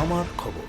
আমার খবর।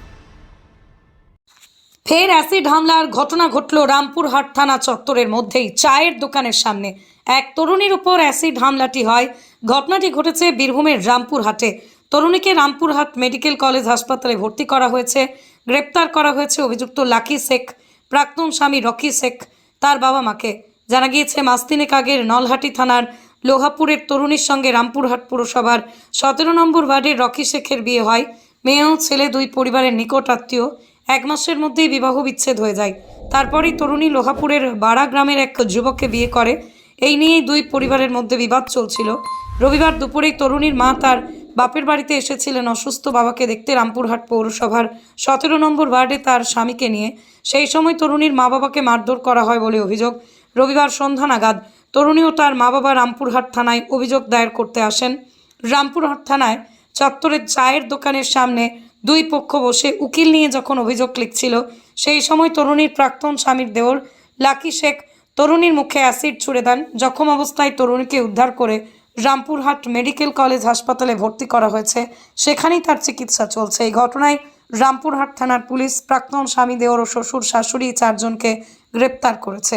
ফের অ্যাসিড হামলার ঘটনা ঘটল রামপুরহাট থানা চত্বরের মধ্যেই, চায়ের দোকানের সামনে। এক তরুণীর উপর অ্যাসিড হামলাটি হয়। ঘটনাটি ঘটেছে বীরভূমের রামপুরহাটে। তরুণীকে রামপুরহাট মেডিকেল কলেজ হাসপাতালে ভর্তি করা হয়েছে। গ্রেপ্তার করা হয়েছে অভিযুক্ত লাকি শেখ, প্রাক্তন স্বামী রকি শেখ, তার বাবা মাকে। জানা গিয়েছে, মাস তিনেক আগের নলহাটি থানার লোহাপুরের তরুণীর সঙ্গে রামপুরহাট পুরসভার সতেরো নম্বর ওয়ার্ডের রকি শেখের বিয়ে হয়। মেয়ে ও ছেলে, দুই পরিবারের নিকট আত্মীয়, এক মাসের মধ্যেই বিবাহ বিচ্ছেদ হয়ে যায়। তারপরেই তরুণী লোহাপুরের বাড়া গ্রামের এক যুবককে বিয়ে করে। এই নিয়েই দুই পরিবারের মধ্যে বিবাদ চলছিল। রবিবার দুপুরেই তরুণীর মা তার বাপের বাড়িতে এসেছিলেন অসুস্থ বাবাকে দেখতে রামপুরহাট পৌরসভার সতেরো নম্বর ওয়ার্ডে তার স্বামীকে নিয়ে। সেই সময় তরুণীর মা বাবাকে মারধর করা হয় বলে অভিযোগ। রবিবার সন্ধ্যা নাগাদ তরুণী ও তার মা বাবা রামপুরহাট থানায় অভিযোগ দায়ের করতে আসেন। রামপুরহাট থানায় চত্বরের চায়ের দোকানের সামনে দুই পক্ষ বসে উকিল নিয়ে যখন অভিযোগ লিখছিল, সেই সময় তরুণীর প্রাক্তন স্বামীর দেওর লাকি শেখ তরুণীর মুখে অ্যাসিড ছুড়ে দেন। জখম অবস্থায় তরুণীকে উদ্ধার করে রামপুরহাট মেডিকেল কলেজ হাসপাতালে ভর্তি করা হয়েছে। সেখানেই তার চিকিৎসা চলছে। এই ঘটনায় রামপুরহাট থানার পুলিশ প্রাক্তন স্বামী দেওর ও শ্বশুর শাশুড়ি চারজনকে গ্রেপ্তার করেছে।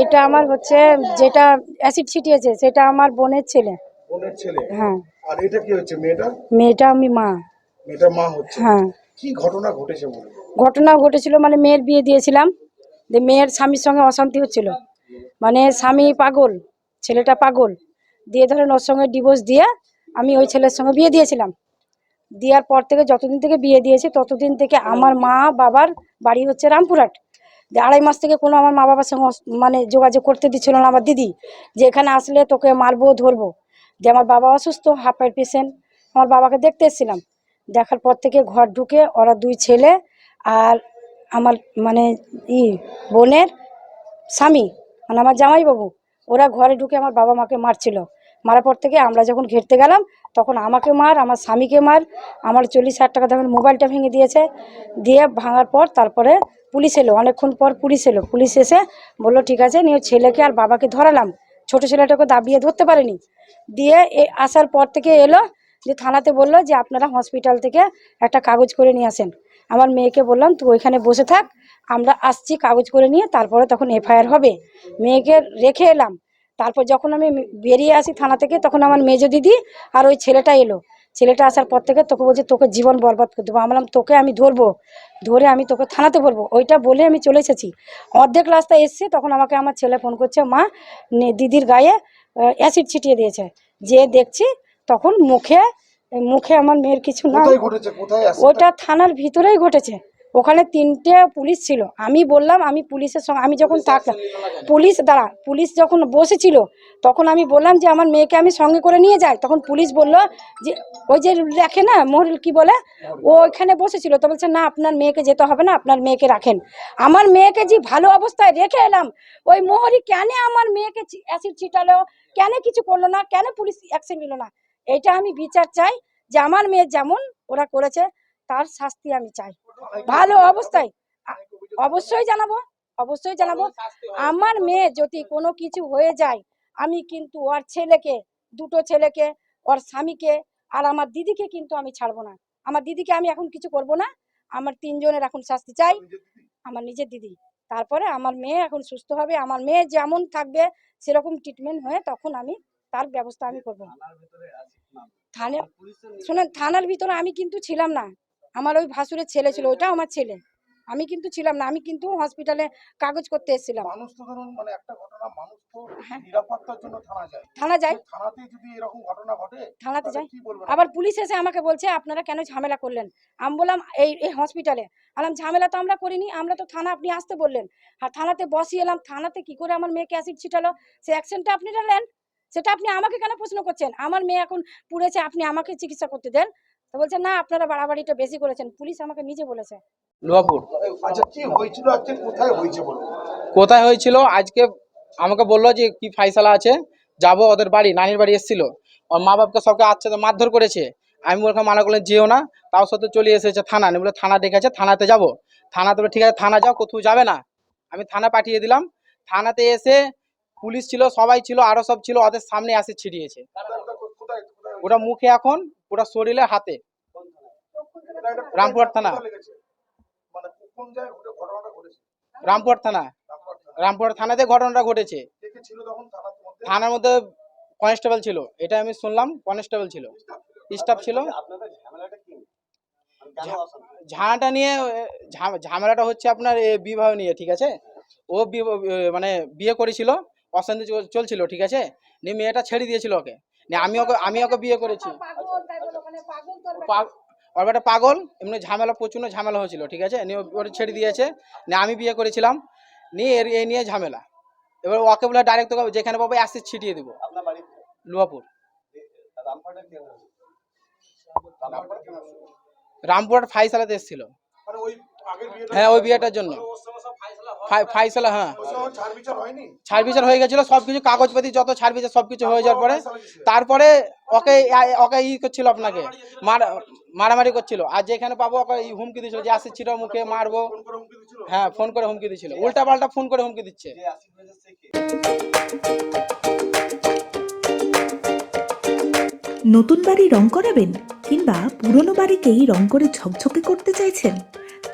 এটা আমার হচ্ছে, যেটা অ্যাসিড ছিটিয়েছে, সেটা আমার বোনের ছেলে। ছেলে? হ্যাঁ। আর এটা কি হচ্ছে মেয়েটা? মেয়েটা আমি মা। মেয়েটা মা হচ্ছে? হ্যাঁ। কি ঘটনা ঘটেছে বলে ঘটনা ঘটেছিল মানে মেয়ের বিয়ে দিয়েছিলাম। যে মেয়ের স্বামীর সঙ্গে অশান্তি হচ্ছিল। মানে স্বামী পাগল ছেলেটা পাগল। দিয়ে ধরেন ওর সঙ্গে ডিভোর্স দিয়ে আমি ওই ছেলের সঙ্গে বিয়ে দিয়েছিলাম। দেওয়ার পর থেকে যতদিন থেকে বিয়ে দিয়েছি ততদিন থেকে আমার মা বাবার বাড়ি হচ্ছে রামপুরহাট। যে আড়াই মাস থেকে কোনো আমার মা বাবার সঙ্গে মানে যোগাযোগ করতে দিচ্ছিল না আমার দিদি। যে এখানে আসলে তোকে মারবো ধরবো। যে আমার বাবা অসুস্থ হাঁপায়ের পেশেন্ট আমার বাবাকে দেখতে এসেছিলাম দেখার পর থেকে ঘর ঢুকে ওরা দুই ছেলে আর আমার মানে ই বোনের স্বামী মানে আমার জামাইবাবু, ওরা ঘরে ঢুকে আমার বাবা মাকে মারছিল। মারার পর থেকে আমরা যখন ঘেরতে গেলাম, তখন আমাকে মার, আমার স্বামীকে মার, আমার চল্লিশ হাজার টাকা দামের মোবাইলটা ভেঙে দিয়েছে। দিয়ে ভাঙার পর তারপরে পুলিশ এলো, অনেকক্ষণ পর পুলিশ এলো। পুলিশ এসে বলল, ঠিক আছে, নিয়ে ছেলেকে আর বাবাকে ধরালাম। ছোট ছেলেটাকে দাবিয়ে ধরতে পারেনি। দিয়ে এ আসার পর থেকে এলো, যে থানাতে বলল যে আপনারা হসপিটাল থেকে একটা কাগজ করে নিয়ে আসেন। আমার মেয়েকে বললাম, তুই ওইখানে বসে থাক, আমরা আসছি কাগজ করে নিয়ে, তারপরে তখন এফআইআর হবে। মেয়েকে রেখে এলাম। তারপর যখন আমি বেরিয়ে আসি থানা থেকে, তখন আমার মেজ দিদি আর ওই ছেলেটা এলো। ছেলেটা আসার পর থেকে তোকে বলছে তোকে জীবন বরবাদ করে দেবো। আমলাম তোকে আমি ধরবো ধরে আমি তোকে থানাতে বলব ওইটা বলে আমি চলে এসেছি। অর্ধেক রাস্তায় এসছি তখন আমাকে আমার ছেলে ফোন করছে মা নে- দিদির গায়ে অ্যাসিড ছিটিয়ে দিয়েছে। যে দেখছি তখন মুখে মুখে আমার মেয়ের কিছু না ওটা থানার ভিতরেই ঘটেছে। ওখানে তিনটে পুলিশ ছিল। আমি বললাম আমি পুলিশের সঙ্গে আমি যখন থাকলাম পুলিশ দাঁড়া পুলিশ যখন বসেছিল তখন আমি বললাম যে আমার মেয়েকে আমি সঙ্গে করে নিয়ে যাই। তখন পুলিশ বলল যে ওই যে রাখে না মহরিল কি বলে? ও ওইখানে বসেছিল। তো বলছে না আপনার মেয়েকে যেতে হবে না আপনার মেয়েকে রাখেন। আমার মেয়েকে যে ভালো অবস্থায় রেখে এলাম ওই মোহরি কেন আমার মেয়েকে অ্যাসিড ছিটালো? কেন কিছু করল না? কেন পুলিশ অ্যাকশন নিল না? এটা আমি বিচার চাই যে আমার মেয়ে যেমন ওরা করেছে তার শাস্তি আমি চাই। ভালো অবস্থায়। অবশ্যই জানাব অবশ্যই জানাব। আমার মেয়ে যদি কোনো কিছু হয়ে যায়, আমি কিন্তু ওর ছেলেকে, দুটো ছেলেকে, ওর স্বামীকে আর আমার দিদিকে কিন্তু আমি ছাড়বো না। আমার দিদিকে আমি এখন কিছু করব না। আমার তিনজনের এখন শাস্তি চাই। আমার নিজের দিদি। তারপরে আমার মেয়ে এখন সুস্থ হবে। আমার মেয়ে যেমন থাকবে, সেরকম ট্রিটমেন্ট হয়ে তখন আমি তার ব্যবস্থা আমি করব। থানে, শোনেন, থানার ভিতরে আমি কিন্তু ছিলাম না। আমার ওই ভাসুরের ছেলে ছিল ওইটাও আমার ছেলে। আমি কিন্তু ছিলাম না আমি কিন্তু হসপিটালে কাগজ করতে এসেছিলাম। মানুষ তো ধরুন মানে একটা ঘটনা মানুষ তো হ্যাঁ। নিরাপত্তার জন্য থানা যায়। থানা থানাতে যদি এরকম ঘটনা ঘটে থানাতে তাহলে যাই আবার পুলিশ এসে আমাকে বলছে আপনারা কেন ঝামেলা করলেন? আমি বললাম এই এই হসপিটালে আলাম ঝামেলা তো আমরা করিনি আমরা তো থানা আপনি আসতে বললেন। আর থানাতে বসিয়ে এলাম থানাতে কি করে আমার মেয়েকে অ্যাসিড ছিটালো? সে অ্যাকশনটা আপনি নেন সেটা আপনি আমাকে কেন প্রশ্ন করছেন? আমার মেয়ে এখন পুড়েছে আপনি আমাকে চিকিৎসা করতে দেন? তো বলছে না আপনারা বাড়াবাড়িটা বেশি করেছেন। পুলিশ আমাকে নিজে বলেছে। লোহাপুর আচ্ছা কি হয়েছিল আজকে? কোথায় হয়েছে কোথায় হয়েছিল? আজকে আমাকে বলল যে কি ফাইসালা আছে? যাব ওদের বাড়ি। নানির বাড়ি এসেছিল। ওর মা বাপকে সবকে আচ্ছা তো মারধর করেছে। আমি ওরকম মানা করলেন যেও না। তাও সত্ত্বেও চলে এসেছে থানা আমি বলে থানা ডেকেছে থানাতে যাব। থানাতে বলে ঠিক আছে থানা যাও কোথাও যাবে না। আমি থানা পাঠিয়ে দিলাম। থানাতে এসে পুলিশ ছিল সবাই ছিল আরও সব ছিল ওদের সামনে আসে ছিড়িয়েছে ওটা মুখে এখন পুরো শরীরে, হাতে। রামপুরহাট থানা। রামপুরহাট থানা। রামপুরহাট থানাতে ঘটনাটা ঘটেছে। থানার মধ্যে কনস্টেবল ছিল। এটা আমি শুনলাম, কনস্টেবল ছিল। স্টাফ ছিল। ঝামেলাটা নিয়ে ঝামেলাটা হচ্ছে আপনার বিবাহ নিয়ে, ঠিক আছে? ও মানে বিয়ে করেছিল, অশান্তি চল- চলছিল, ঠিক আছে? নিয়ে মেয়েটা ছেড়ে দিয়েছিল ওকে। নিয়ে আমি ওকে আমি ওকে বিয়ে করেছি। ওর বেটা পাগল এমনি ঝামেলা প্রচণ্ড ঝামেলা হয়েছিল ঠিক আছে? নিয়ে ও- ওর ছেড়ে দিয়েছে। নিয়ে আমি বিয়ে করেছিলাম। নিয়ে এর এই নিয়ে ঝামেলা। এবার ওকে বলে ডাইরেক্ট তোকে যেখানে পাবো অ্যাসিড ছিটিয়ে দিব। লুয়াপুর রামপুরহাট? ফাইসালাতে এসেছিল। মানে হ্যাঁ ওই বিয়েটার জন্য। ফাইসালা হ্যাঁ। ছাড় বিচার হয়ে গেছিল, সবকিছু, কাগজপাতি যত ছাড় বিচার, সবকিছু হয়ে যাওয়ার পরে তারপরে ওকে ওকে ই করছিল আপনাকে, মার- মারামারি করছিল। আর যেখানে পাবো ওকে হুমকি দিছিল যে আসে ছিল মুখে, মারবো। হ্যাঁ ফোন করে হুমকি দিছিল উল্টা পাল্টা ফোন করে হুমকি দিচ্ছে। নতুন বাড়ি রং করাবেন কিংবা পুরনো বাড়িকেই রং করে ঝকঝকে করতে চাইছেন?